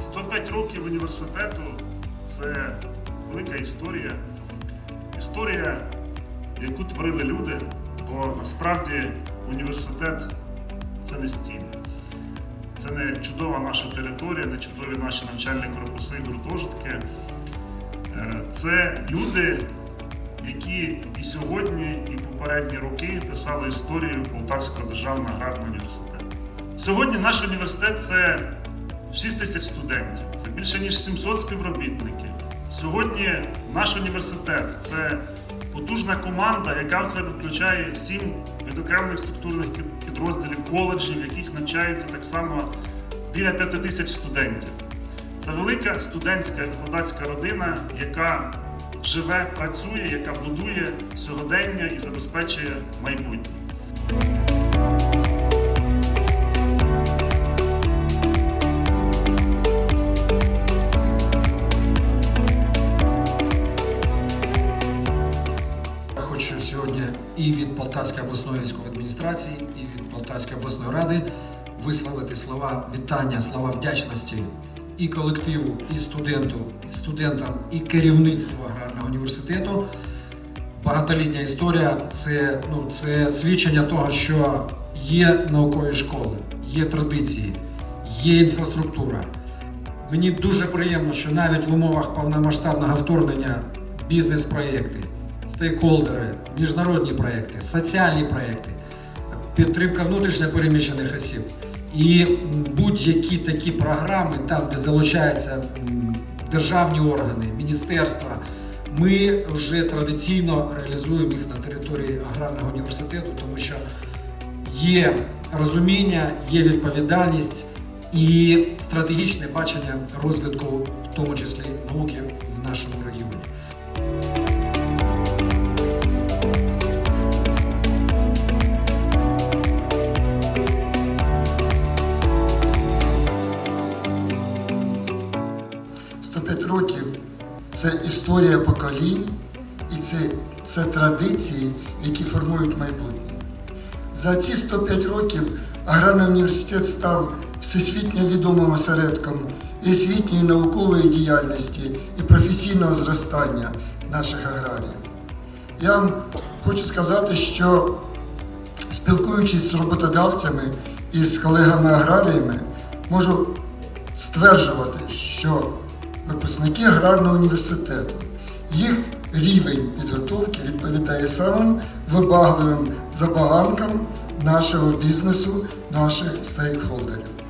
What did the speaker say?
105 років університету це велика історія. Історія, яку творили люди, бо насправді університет це не стіни. Це не чудова наша територія, не чудові наші навчальні корпуси, гуртожитки. Е, Це люди, які і сьогодні, і попередні роки писали історію Полтавського державного аграрного університету. Сьогодні наш університет це 6 тисяч студентів, це більше ніж 700 співробітників. Сьогодні наш університет це потужна команда, яка в себе включає сім відокремлених структурних підрозділів коледжів, яких навчається так само біля 5 тисяч студентів. Це велика студентська викладацька родина, яка живе, працює, яка будує сьогодення і забезпечує майбутнє. Сьогодні і від Полтавської обласної військової адміністрації, і від Полтавської обласної ради висловити слова вітання, слова вдячності і колективу, і студенту, і студентам, і керівництву аграрного університету. Багатолітня історія це, ну, це свідчення того, що є наукові школи, є традиції, є інфраструктура. Мені дуже приємно, що навіть в умовах повномасштабного вторгнення бізнес-проєкти, стейкхолдери, міжнародні проєкти, соціальні проєкти, підтримка внутрішньо переміщених осіб і будь-які такі програми, там, де залучаються державні органи, міністерства, ми вже традиційно реалізуємо їх на території аграрного університету, тому що є розуміння, є відповідальність і стратегічне бачення розвитку, в тому числі науки в нашому регіоні. – 105 років це історія поколінь і це, це традиції, які формують майбутнє. За ці 105 років аграрний університет став всесвітньо відомим осередком і освітньої наукової діяльності і професійного зростання наших аграріїв. Я вам хочу сказати, що спілкуючись з роботодавцями і з колегами-аграріями, можу стверджувати, що випускники аграрного університету, їх рівень підготовки відповідає самим вибагливим забаганкам нашого бізнесу, наших стейкхолдерів.